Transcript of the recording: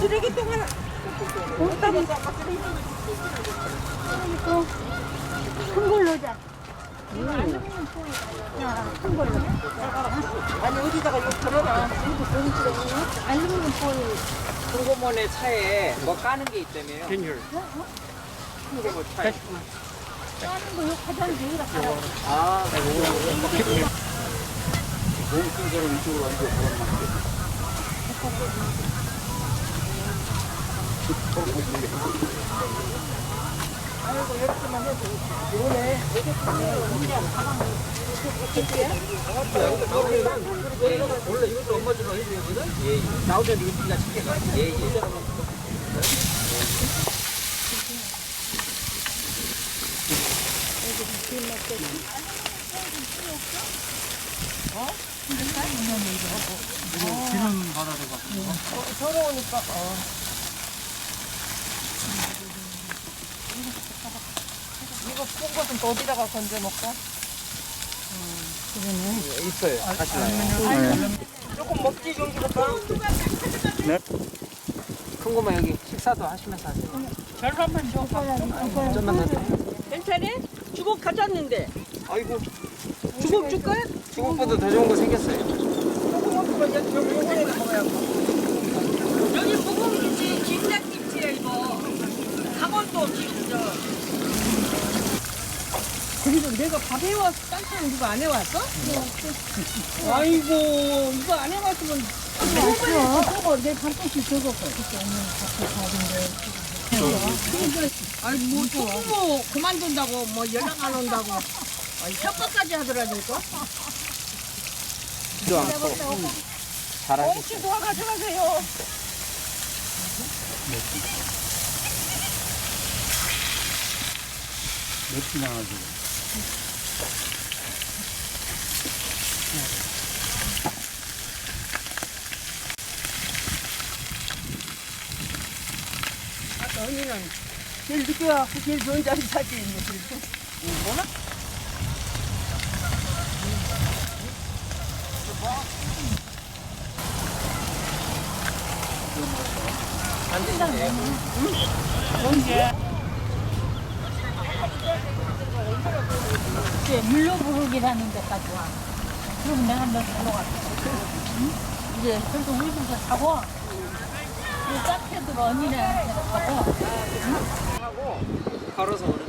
쓰레기통 하나. 어디다 놓큰 걸로 자. 아니 어디다가 이거 걸어놔. 알루미늄 포일. 중고모네 차에 뭐 까는 게 있다며요? 중고모 차에. 까는 거이 거 가져가면 되겠다. 아, 원래 이것도 엄마 주로 해주거든? 예, 예. 나오면 이거 네가 챙겨가. 예, 예. 더러우니까. 어. 이거 푼 것은 또 어디다가 건져 놓을까? 있어요. 나요. 조금 먹지 좀 줄까? 큰 거만 여기 식사도 하시면서 하세요. 별로만 줘. 좀만 더. 괜찮니? 주걱 가져왔는데. 아이고, 주걱 줄까? 중국보다 더 좋은 거 생겼어요. 여기 묵은김치, 김장김치야 이거. 강원도 김 저. 그리고 내가 밥 해왔어. 딴딴 이거 안 해왔어? 아이고 이거 안 해왔으면 저거 내 반통씩 저거 거. 아니 뭐 조금 그만둔다고 뭐 연락 안 온다고 아니, 협박까지 하더라니까 도 않고. 잘하시 엉치 도와 가져가세요 몇시 나가지고. 아까 언니는 제일 늦게 와서 제일 좋은 자리 차지했네 그래도 뭐나? 이제 물로 부르기라는 데까지 와. 그럼 내가 한번 보러 갈게. 응? 이제 그래도 우리 집에서 자고 이 카페들 언니네 가고 걸어서 오는 중.